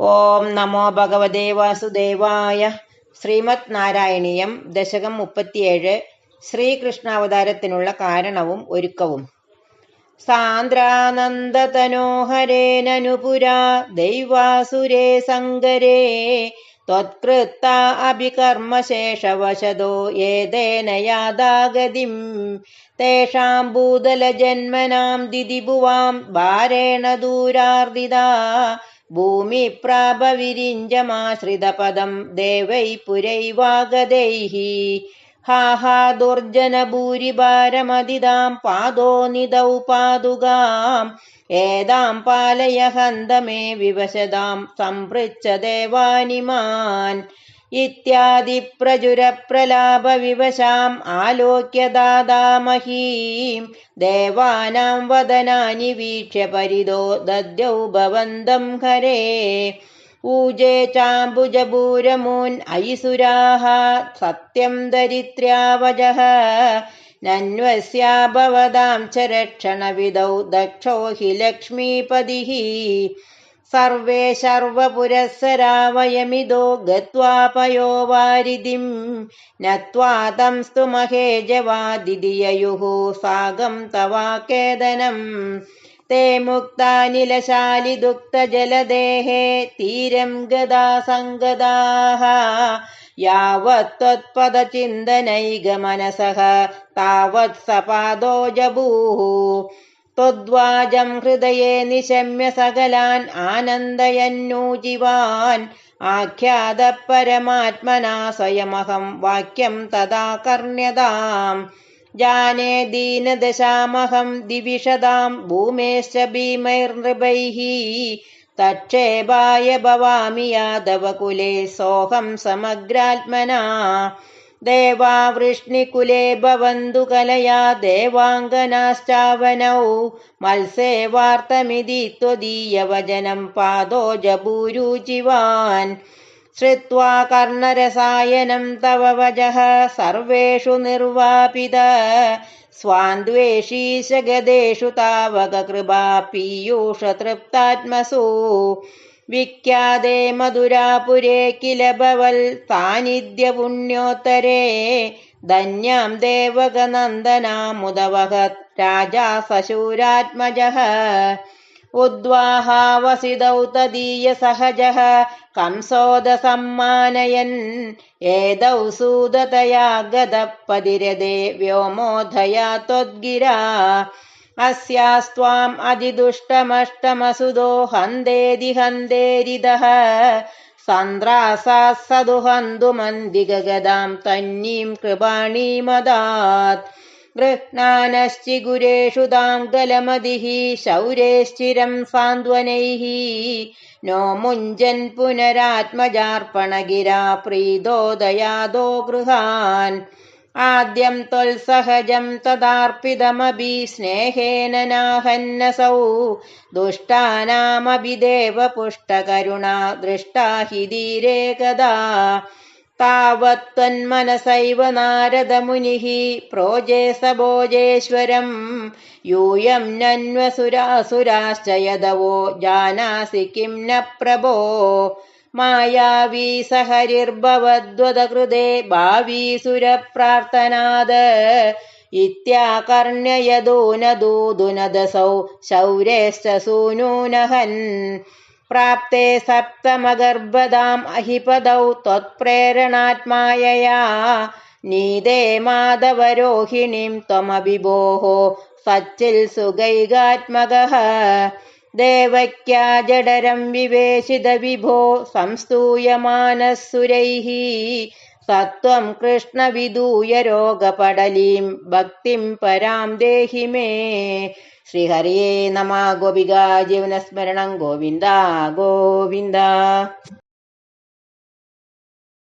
ഓം നമോ ഭഗവതേ വാസുദേവായ ശ്രീമത് നാരായണീയം ദശകം മുപ്പത്തിയേഴ് ശ്രീകൃഷ്ണാവതാരത്തിനുള്ള കാരണവും ഒരുക്കവും സാന്ദ്രാനന്ദതനോഹരേനനുപുരാ ദൈവാസുരേ സങ്കരേ त्वत्कृत्ता अभिकर्मशेषवशदो येदेन यादागतिम् तेषां भूदलजन्मनां दिदिभुवां भारेण दूरार्दिदा भूमिप्राभविरिञ्जमाश्रितपदं देवै हा हा दुर्जनभूरिभारमदिदां पादो निदौ पादुगाम् एदां पालय हन्त मे विवशदां सम्पृच्छ देवानिमान् इत्यादिप्रचुरप्रलाभविवशाम् आलोक्य दादामहीं। देवानां वदनानि वीक्ष्य परिदो दद्यौ भवन्तं हरे। ऊजे चाम्बुजभूरमून् अयिसुराः सत्यं दरित्र्यावजः नन्वस्या भवदां च रक्षणविदौ दक्षो हि लक्ष्मीपदिः सर्वे शर्वपुरःसरा वयमिदो गत्वा पयो वारिधिं नत्वा तं स्तुमहे जवादिदिययुः सागं तवाकेदनम् ते मुक्तानिलशालिदुक्तजलदेहे तीरं गदा सङ्गदाः यावत् त्वत्पदचिन्तनैगमनसः तावत् सपादो जभूः त्वद्वाजं हृदये निशम्य सकलान् आनन्दयन्नूजिवान् आख्यातः परमात्मना स्वयमहं वाक्यं तदा कर्ण्यताम् जाने दीनदशामहं दिविशदां भूमेश्च भीमैर्नृपैः तक्षेपाय भवामि यादवकुले सोऽहं समग्रात्मना देवा वृष्णिकुले भवन्तु कलया देवाङ्गनाश्चावनौ वार्तमिति त्वदीयवचनं पादो जभूरुचिवान् श्रुत्वा कर्णरसायनं तव वजः सर्वेषु निर्वापित। स्वान्द्वेषीशगदेषु तावककृपा पीयूषतृप्तात्मसु विख्याते मधुरापुरे किल भवल् सान्निध्यपुण्योत्तरे धन्यां देवकनन्दनामुदवहत् राजा सशूरात्मजः उद्वाहावसिदौ तदीयसहजः कंसोदसम्मानयन् एदौ सूदतया गदपदिरदे व्योमोधया त्वद्गिरा अस्यास्त्वाम् अधिदुष्टमष्टमसुदो हन्देदि हन्देरिदः सन्द्रासात् सदुहन्तुमन्दिगगदां तन्नीं कृपाणीमदात्। गृह्णानश्चिगुरेषु तां गलमदिः शौरेश्चिरं सान्त्वनैः। नो मुञ्जन् पुनरात्मजार्पणगिरा प्रीदोदयादो गृहान् आद्यं त्वल्सहजं तदार्पितमभि स्नेहेन नाहन्नसौ दुष्टानामभि देवपुष्टकरुणा दृष्टा हि धीरे कदा तावत्त्वन्मनसैव नारदमुनिः प्रोजे स भोजेश्वरम् यूयं नन्वसुरासुराश्च यदवो जानासि किं न प्रभो मायावी सहरिर्भवद्वदकृदे भावीसुरप्रार्थनाद इत्याकर्ण्ययदूनदूदुनदसौ शौर्यश्च सूनूनहन् प्राप्ते सप्तमगर्भदाम् अहिपदौ त्वत्प्रेरणात्मायया नीदे माधवरोहिणीं त्वमभिभोः सच्चिल्सुगैगात्मकः देवक्या जडरं विवेशितविभो संस्तूयमानः सुरैः सत्त्वं कृष्णविदूय रोगपडलीं भक्तिं परां देहि मे श्रीहरये नमः गोपिका जीवनस्मरणं गोविन्द गोविन्द